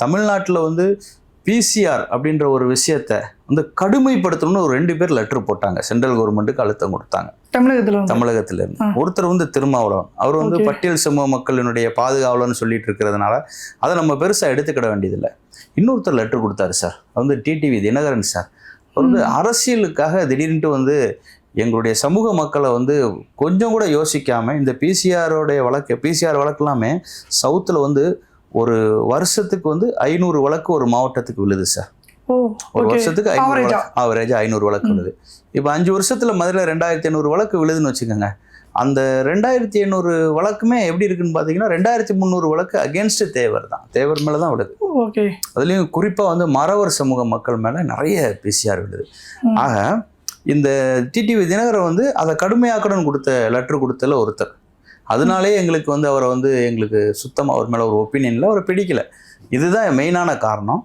தமிழ்நாட்டில் வந்து பிசிஆர் அப்படின்ற ஒரு விஷயத்த வந்து கடுமைப்படுத்தணும்னு ஒரு ரெண்டு பேர் லெட்டர் போட்டாங்க. சென்ட்ரல் கவர்மெண்ட்டுக்கு அழுத்தம் கொடுத்தாங்க. தமிழகத்துல தமிழகத்துல இருந்து. ஒருத்தர் வந்து திருமாவளவன். அவர் வந்து. பட்டியல் சமூக மக்களினுடைய பாதுகாவலன்னு சொல்லிட்டு இருக்கிறதுனால அதை நம்ம பெருசா எடுத்துக்கிட வேண்டியதில்லை. இன்னொருத்தர் லெட்டர் கொடுத்தாரு சார் அது வந்து டிடிவி தினகரன் சார் வந்து அரசியலுக்காக திடீர்னு வந்து எங்களுடைய சமூக மக்களை வந்து கொஞ்சம் கூட யோசிக்காம இந்த பிசிஆரோடைய வழக்கு பிசிஆர் வழக்கெல்லாமே சவுத்தில் வந்து ஒரு வருஷத்துக்கு வந்து ஐநூறு வழக்கு ஒரு மாவட்டத்துக்கு விழுது சார் ஒரு வருஷத்துக்கு ஐநூறு Average-ஆ. ஆவரேஜ் ஐநூறு வழக்கு. விழுது இப்போ அஞ்சு வருஷத்துல மதுரை ரெண்டாயிரத்தி ஐநூறு வழக்கு விழுதுன்னு வச்சுக்கோங்க. அந்த ரெண்டாயிரத்தி ஐநூறு வழக்குமே எப்படி இருக்குன்னு பார்த்தீங்கன்னா ரெண்டாயிரத்தி முந்நூறு வழக்கு அகேன்ஸ்ட் தேவர் தான். தேவர் மேலே தான் விழுது. ஓகே அதுலேயும் குறிப்பாக வந்து மறவர் சமூக மக்கள் மேலே நிறைய பிசிஆர் விழுது. ஆக இந்த டிடிவி தினகரன் வந்து அதை கடுமையாக்கணும்னு கொடுத்த லெட்டர் கொடுத்தல ஒருத்தர். அதனாலே எங்களுக்கு வந்து அவரை வந்து எங்களுக்கு சுத்தமாக அவர் மேலே ஒரு ஒப்பீனியனில் அவரை பிடிக்கல. இதுதான் மெயினான காரணம்.